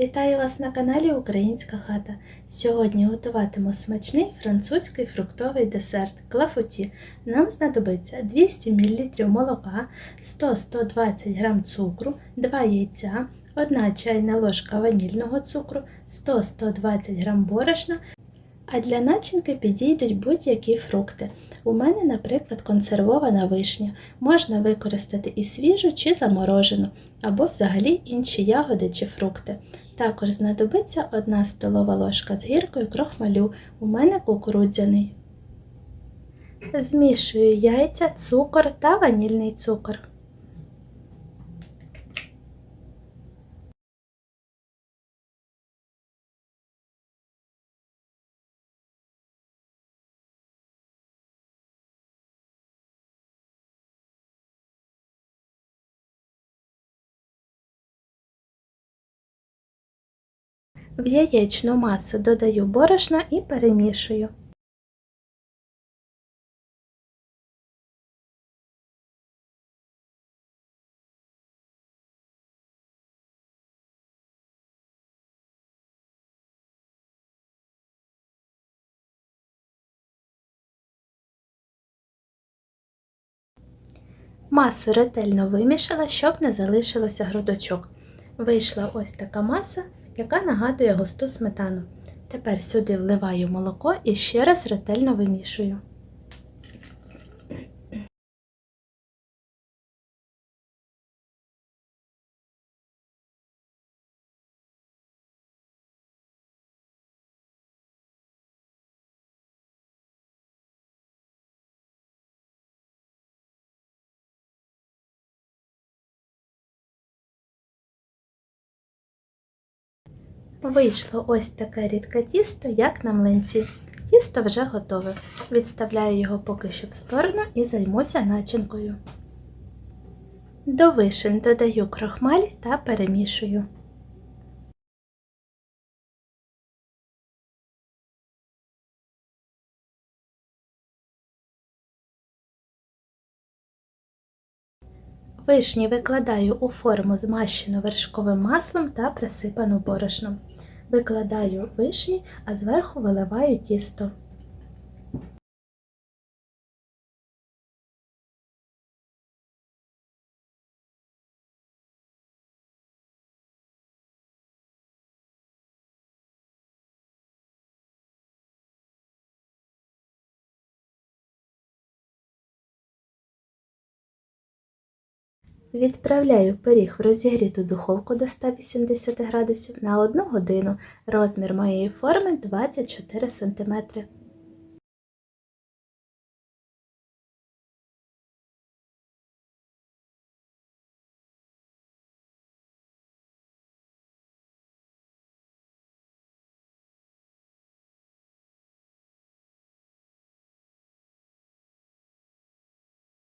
Вітаю вас на каналі Українська хата. Сьогодні готуватиму смачний французький фруктовий десерт клафуті. Нам знадобиться 200 мл молока, 100-120 г цукру, 2 яйця, 1 чайна ложка ванільного цукру, 100-120 г борошна. А для начинки підійдуть будь-які фрукти. У мене, наприклад, консервована вишня. Можна використати і свіжу чи заморожену, або взагалі інші ягоди чи фрукти. Також знадобиться 1 столова ложка з гіркою крохмалю, у мене кукурудзяний. Змішую яйця, цукор та ванільний цукор. В яєчну масу додаю борошно і перемішую. Масу ретельно вимішала, щоб не залишилося грудочок. Вийшла ось така маса, яка нагадує густу сметану. Тепер сюди вливаю молоко і ще раз ретельно вимішую. Вийшло ось таке рідке тісто, як на млинці. Тісто вже готове. Відставляю його поки що в сторону і займуся начинкою. До вишень додаю крохмаль та перемішую. Вишні викладаю у форму змащену вершковим маслом та присипану борошном. Викладаю вишні, а зверху виливаю тісто. Відправляю пиріг в розігріту духовку до 180 градусів на 1 годину. Розмір моєї форми 24 см.